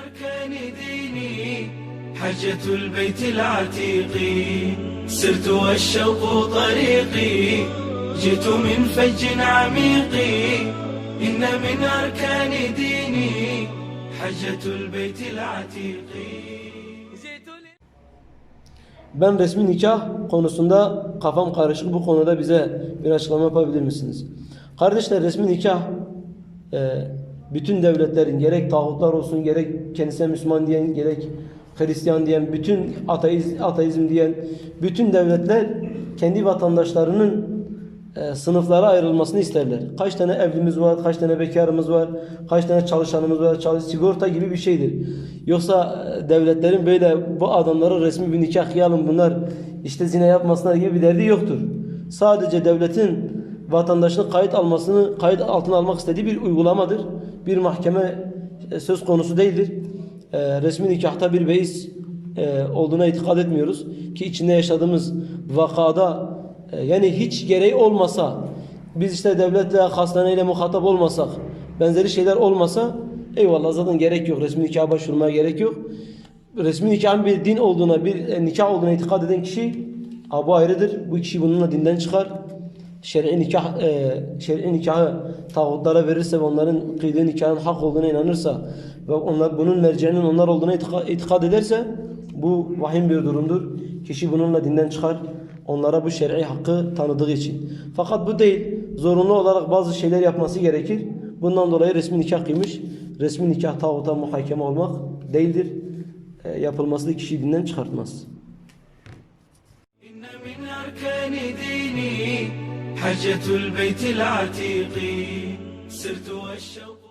أركان ديني حجة البيت العتيق سرت والشوق طريقي جئت من فج عميق إن من أركان ديني حجة البيت العتيق جئت Ben resmi nikah konusunda kafam karışık. Bu konuda bize bir açıklama yapabilir misiniz? Kardeşler resmi nikah e, bütün devletlerin gerek tağutlar olsun gerek kendisine Müslüman diyen gerek Hristiyan diyen bütün ateiz, ateizm diyen bütün devletler kendi vatandaşlarının e, sınıflara ayrılmasını isterler. Kaç tane evlimiz var, kaç tane bekarımız var, kaç tane çalışanımız var, çalış sigorta gibi bir şeydir. Yoksa e, devletlerin böyle bu adamlara resmi bir nikah kıyalım bunlar işte zina yapmasınlar gibi bir derdi yoktur. Sadece devletin vatandaşının kayıt almasını kayıt altına almak istediği bir uygulamadır. Bir mahkeme e, söz konusu değildir. E, resmi nikahta bir beis e, olduğuna itikad etmiyoruz ki içinde yaşadığımız vakada e, yani hiç gereği olmasa biz işte devletle hastaneyle muhatap olmasak benzeri şeyler olmasa eyvallah zaten gerek yok resmi nikaha başvurmaya gerek yok resmi nikahın bir din olduğuna bir nikah olduğuna itikad eden kişi ha, bu ayrıdır bu kişi bununla dinden çıkar şer'i nikah e, şer'i nikahı tağutlara verirse ve onların kıydığı nikahın hak olduğuna inanırsa ve onlar bunun merceğinin onlar olduğuna itika- itikad ederse bu vahim bir durumdur. Kişi bununla dinden çıkar. Onlara bu şer'i hakkı tanıdığı için. Fakat bu değil. Zorunlu olarak bazı şeyler yapması gerekir. Bundan dolayı resmi nikah kıymış. Resmi nikah tağuta muhakeme olmak değildir. E, yapılması da kişiyi dinden çıkartmaz. حجة البيت العتيق سرت والشوق